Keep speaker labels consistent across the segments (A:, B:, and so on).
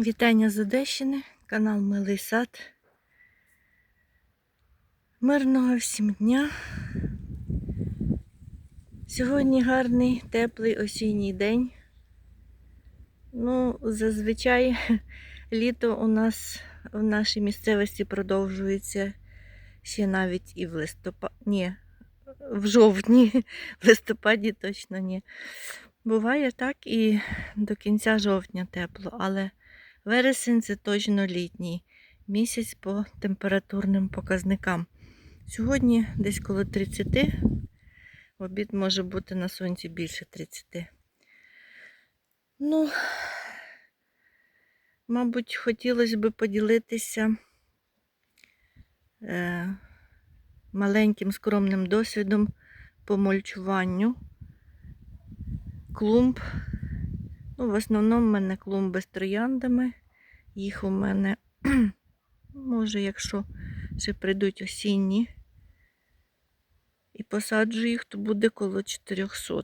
A: Вітання з Одещини, канал Милий Сад. Мирного всім дня. Сьогодні гарний, теплий осінній день. Ну, зазвичай літо у нас в нашій місцевості продовжується ще навіть і в листопаді. Ні, в жовтні, в листопаді точно ні. Буває так і до кінця жовтня тепло, але вересень це точно літній місяць по температурним показникам. Сьогодні десь коло 30, в обід може бути на сонці більше 30. Ну, мабуть, хотілося б поділитися е, маленьким скромним досвідом по мульчуванню клумб. Ну, в основному в мене клумби з трояндами. Їх у мене, може, якщо ще прийдуть осінні і посаджу їх, то буде коло 400.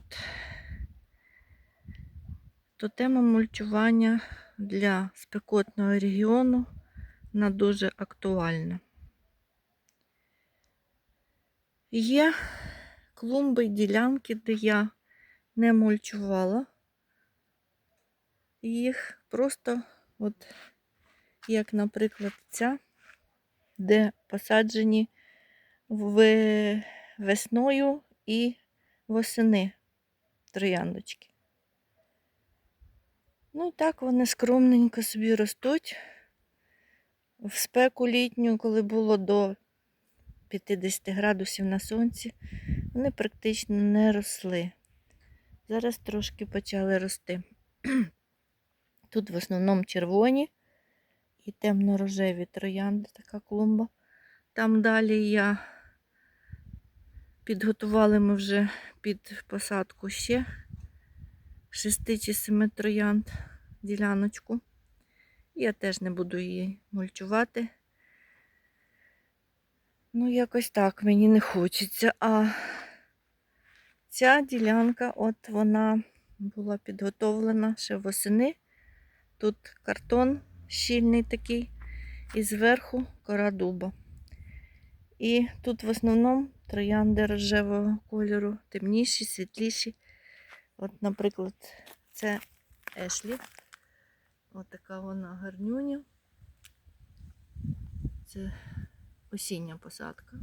A: То тема мульчування для спекотного регіону вона дуже актуальна. Є клумби й ділянки, де я не мульчувала їх просто, от, як, наприклад, ця, де посаджені в весною і восени трояндочки. Ну, так вони скромненько собі ростуть. В спеку літню, коли було до 50 градусів на сонці, вони практично не росли. Зараз трошки почали рости. Тут в основному червоні і темно-рожеві троянди, така клумба. Там далі я підготували ми вже під посадку ще 6 чи 7 троянд діляночку. Я теж не буду її мульчувати. Ну, якось так мені не хочеться. А ця ділянка, от вона була підготовлена ще восени. Тут картон щільний такий, і зверху кора дуба. І тут в основному троянди рожевого кольору, темніші, світліші. От, наприклад, це Ешлі. Така вона гарнюня. Це осіння посадка.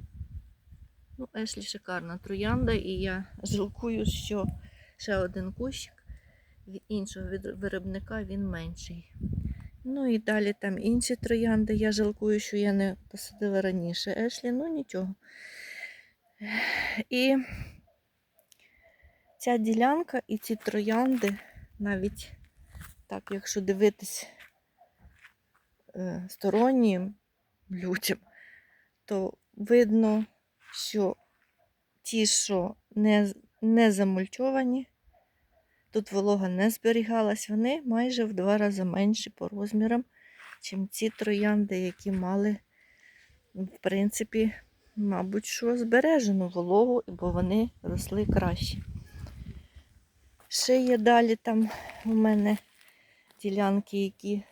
A: Ну, Ешлі шикарна троянда, і я жалкую, що ще один кущик іншого виробника він менший. Ну і далі там інші троянди. Я жалкую, що я не посадила раніше Ешлі, ну нічого. І ця ділянка і ці троянди, навіть так, якщо дивитись е, стороннім людям, то видно, що ті, що не, не замульчовані, Тут волога не зберігалась, вони майже в два рази менші по розмірам, ніж ці троянди, які мали, в принципі, мабуть, що збережену вологу, бо вони росли краще. Ще є далі там у мене ділянки, які,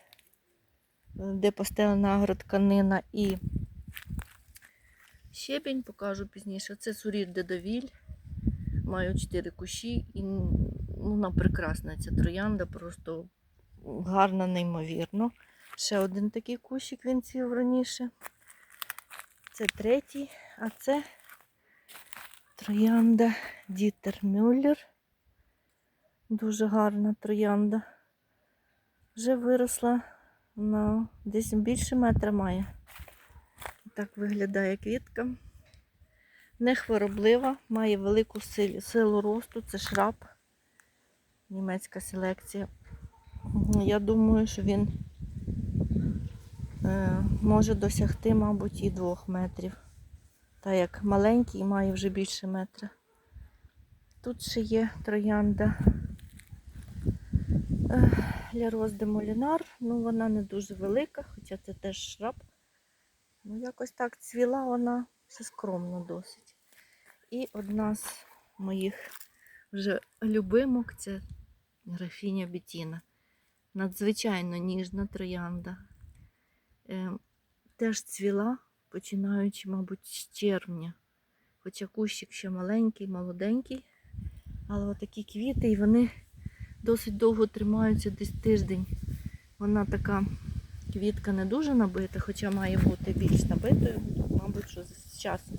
A: де постелена агротканина і щебінь, покажу пізніше. Це сурір дедовіль. Маю 4 кущі і вона прекрасна ця троянда, просто гарна, неймовірно. Ще один такий кущик він цвів раніше. Це третій, а це троянда Дітер Мюллер. Дуже гарна троянда. Вже виросла на десь більше метра має. Так виглядає квітка. Не хвороблива, має велику силу росту, це шраб німецька селекція. Я думаю, що він е, може досягти, мабуть, і двох метрів. Та як маленький має вже більше метра. Тут ще є троянда Ляроз де Молінар. Ну, вона не дуже велика, хоча це теж шраб. Ну, якось так цвіла вона все скромно досить. І одна з моїх вже любимок це графіня Бетіна. надзвичайно ніжна троянда. Е, теж цвіла, починаючи, мабуть, з червня. Хоча кущик ще маленький, молоденький. Але отакі квіти, і вони досить довго тримаються, десь тиждень. Вона така квітка не дуже набита, хоча має бути більш набитою, мабуть, що з часом.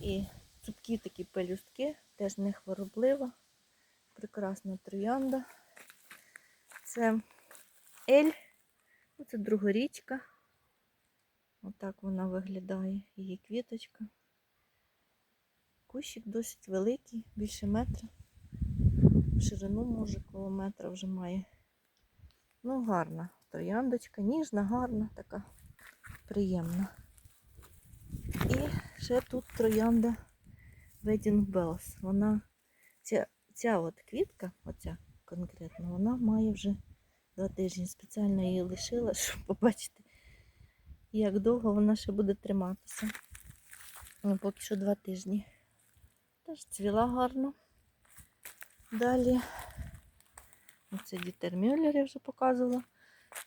A: І цупкі такі пелюстки, теж не хвороблива. Прекрасна троянда. Це Ель, ну, це другорічка. Отак вона виглядає, її квіточка. Кущик досить великий, більше метра. В ширину може коло метра вже має. Ну, гарна трояндочка, ніжна, гарна, така приємна. І ще тут троянда Wedding Bells. Вона, ця, ця от квітка, оця конкретно, вона має вже два тижні. Спеціально її лишила, щоб побачити, як довго вона ще буде триматися. Ну, поки що два тижні. Теж цвіла гарно. Далі, оце Дітер Мюллер я вже показувала.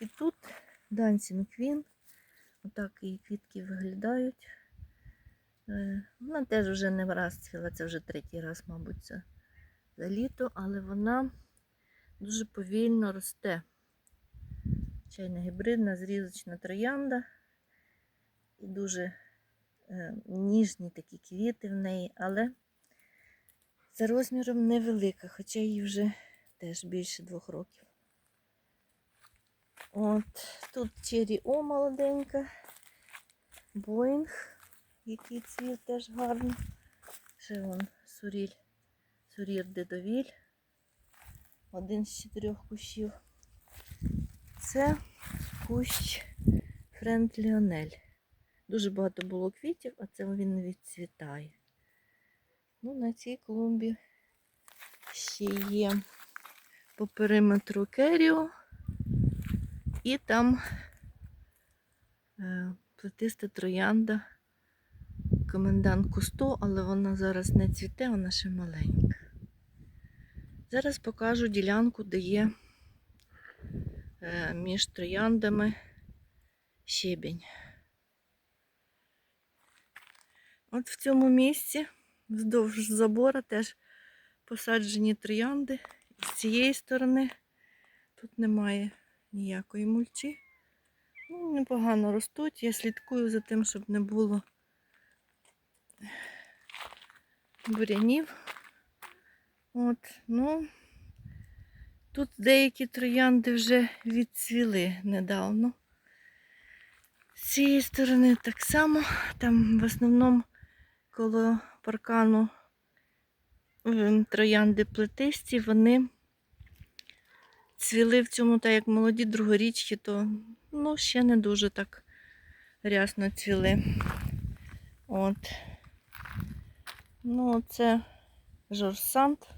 A: І тут Dancing Queen. Отак її квітки виглядають. Е, Вона теж вже не раз цвіла, це вже третій раз, мабуть, це за літо, але вона дуже повільно росте. Чайна гібридна, зрізочна троянда. І дуже е, ніжні такі квіти в неї, але за розміром невелика, хоча їй вже теж більше двох років. От, тут Черрі О молоденька, Боїнг, який цвіт теж гарний. Ще вон суріль, сурір дедовіль. Один з чотирьох кущів. Це кущ Френд Ліонель. Дуже багато було квітів, а це він відцвітає. Ну, на цій клумбі ще є по периметру керіо. І там е, плетиста троянда комендант Кусто, але вона зараз не цвіте, вона ще маленька. Зараз покажу ділянку, де є е, між трояндами щебінь. От в цьому місці, вздовж забора, теж посаджені троянди. З цієї сторони тут немає ніякої мульчі. Ну, непогано ростуть. Я слідкую за тим, щоб не було бурянів. От, ну, тут деякі троянди вже відцвіли недавно. З цієї сторони так само, там в основному коло паркану троянди плетисті, вони цвіли в цьому, так як молоді другорічки, то ну, ще не дуже так рясно цвіли. От. Ну, це жорсант.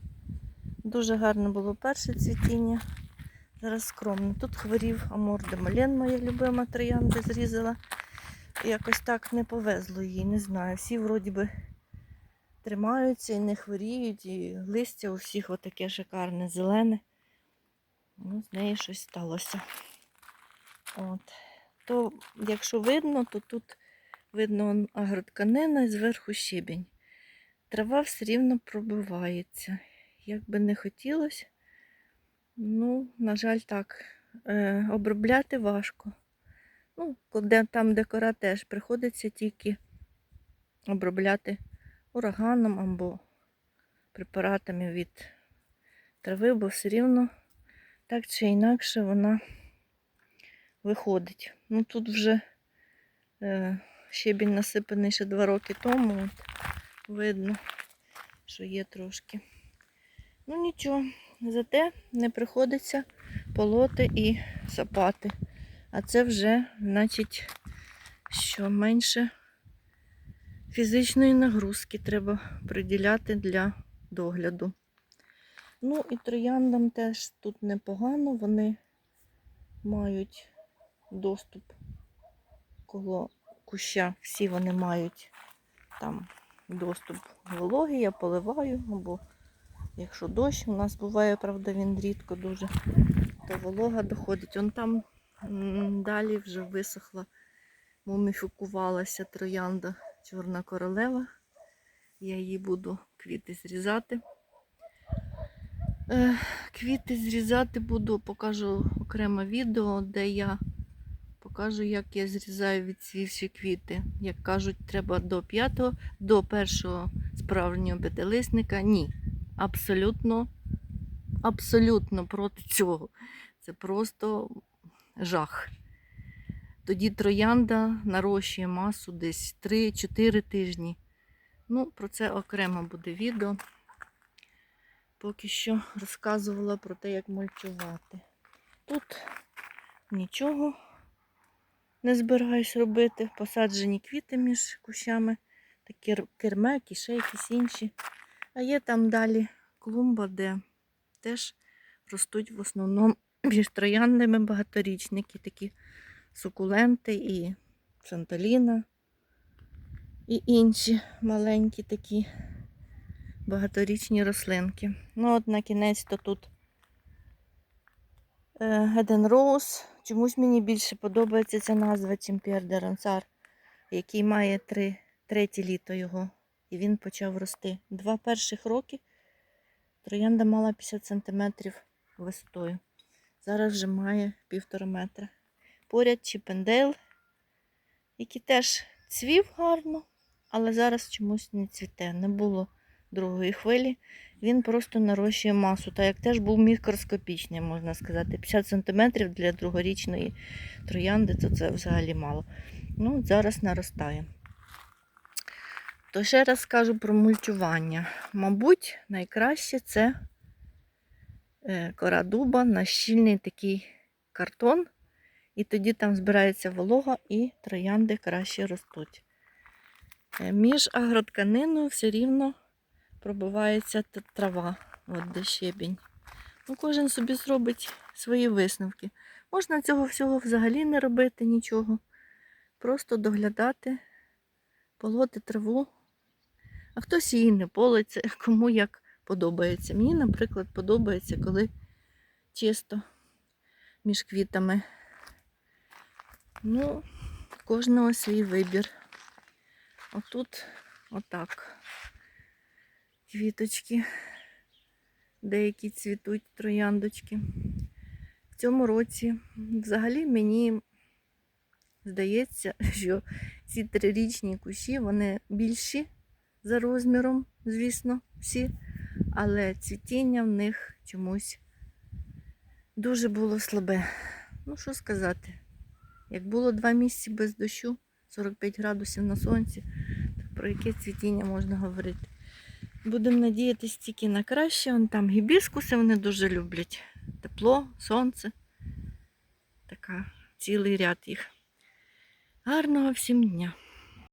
A: Дуже гарне було перше цвітіння. Зараз скромно. Тут хворів Амор де Мален, моя любима троянда зрізала. Якось так не повезло їй, не знаю. Всі вроді би тримаються і не хворіють, і листя у всіх отаке шикарне, зелене. Ну, з нею щось сталося. От. То, якщо видно, то тут видно агротканина і зверху щебінь. Трава все рівно пробивається. Як би не хотілося, ну, на жаль, так. Е, обробляти важко. Ну, де, там, де кора теж приходиться тільки обробляти ураганом або препаратами від трави, бо все рівно так чи інакше вона виходить. Ну тут вже е, щебінь насипаний ще два роки тому. От, видно, що є трошки. Ну нічого, зате не приходиться полоти і сапати. А це вже, значить, що менше фізичної нагрузки треба приділяти для догляду. Ну і трояндам теж тут непогано, вони мають доступ коло куща, всі вони мають там доступ вологи, я поливаю, або якщо дощ, у нас буває, правда, він рідко дуже, то волога доходить. Он там далі вже висохла, муміфікувалася троянда чорна королева. Я її буду квіти зрізати. Е, Квіти зрізати буду, покажу окреме відео, де я покажу, як я зрізаю відцвівші квіти. Як кажуть, треба до п'ятого, до першого справжнього п'ятилисника. Ні. Абсолютно, абсолютно проти цього. Це просто жах. Тоді троянда нарощує масу десь 3-4 тижні. Ну, про це окремо буде відео. Поки що розказувала про те, як мульчувати. Тут нічого не збираюсь робити. Посаджені квіти між кущами, такі р- кермек і ще якісь інші. А є там далі клумба, де теж ростуть в основному між трояндами багаторічники, такі сукуленти і санталіна, і інші маленькі такі багаторічні рослинки. Ну, от на кінець то тут Геден Роуз. Чомусь мені більше подобається ця назва, чим П'єр де Ронсар, який має три, третє літо його. І він почав рости. Два перших роки троянда мала 50 см висотою. Зараз вже має півтора метра. Поряд Чіпендейл, який теж цвів гарно, але зараз чомусь не цвіте. Не було другої хвилі. Він просто нарощує масу, так як теж був мікроскопічний, можна сказати. 50 см для другорічної троянди, то це взагалі мало. Ну, зараз наростає. То ще раз скажу про мульчування. Мабуть, найкраще це е, кора дуба на щільний такий картон. І тоді там збирається волога і троянди краще ростуть. Е, Між агротканиною все рівно пробивається трава, от де щебінь. Ну, кожен собі зробить свої висновки. Можна цього всього взагалі не робити нічого. Просто доглядати, полоти траву. А хтось її не политься, кому як подобається. Мені, наприклад, подобається, коли чисто між квітами. Ну, кожного свій вибір. Отут отак. Квіточки. Деякі цвітуть трояндочки. В цьому році взагалі мені здається, що ці трирічні кущі, вони більші за розміром, звісно, всі, але цвітіння в них чомусь дуже було слабе. Ну, що сказати, як було два місяці без дощу, 45 градусів на сонці, то про яке цвітіння можна говорити? Будемо надіятися тільки на краще. Вон там гібіскуси вони дуже люблять. Тепло, сонце. Така цілий ряд їх. Гарного всім дня!